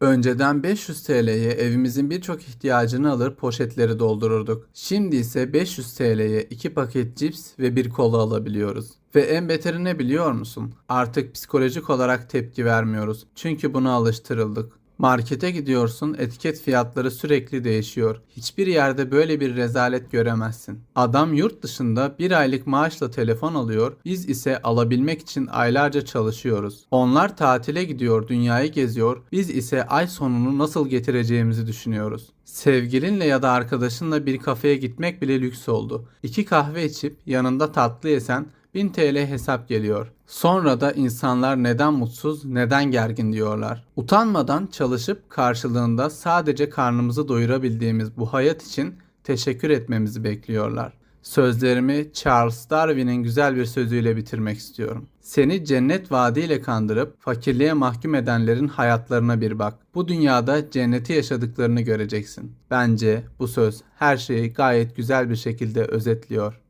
Önceden 500 TL'ye evimizin birçok ihtiyacını alır poşetleri doldururduk. Şimdi ise 500 TL'ye 2 paket cips ve bir kola alabiliyoruz. Ve en beteri ne biliyor musun? Artık psikolojik olarak tepki vermiyoruz. Çünkü buna alıştırıldık. Markete gidiyorsun, etiket fiyatları sürekli değişiyor. Hiçbir yerde böyle bir rezalet göremezsin. Adam yurt dışında bir aylık maaşla telefon alıyor, biz ise alabilmek için aylarca çalışıyoruz. Onlar tatile gidiyor, dünyayı geziyor, biz ise ay sonunu nasıl getireceğimizi düşünüyoruz. Sevgilinle ya da arkadaşınla bir kafeye gitmek bile lüks oldu. İki kahve içip yanında tatlı yesen 1000 TL hesap geliyor. Sonra da insanlar neden mutsuz, neden gergin diyorlar. Utanmadan çalışıp karşılığında sadece karnımızı doyurabildiğimiz bu hayat için teşekkür etmemizi bekliyorlar. Sözlerimi Charles Darwin'in güzel bir sözüyle bitirmek istiyorum. Seni cennet vaadiyle kandırıp fakirliğe mahkum edenlerin hayatlarına bir bak. Bu dünyada cenneti yaşadıklarını göreceksin. Bence bu söz her şeyi gayet güzel bir şekilde özetliyor.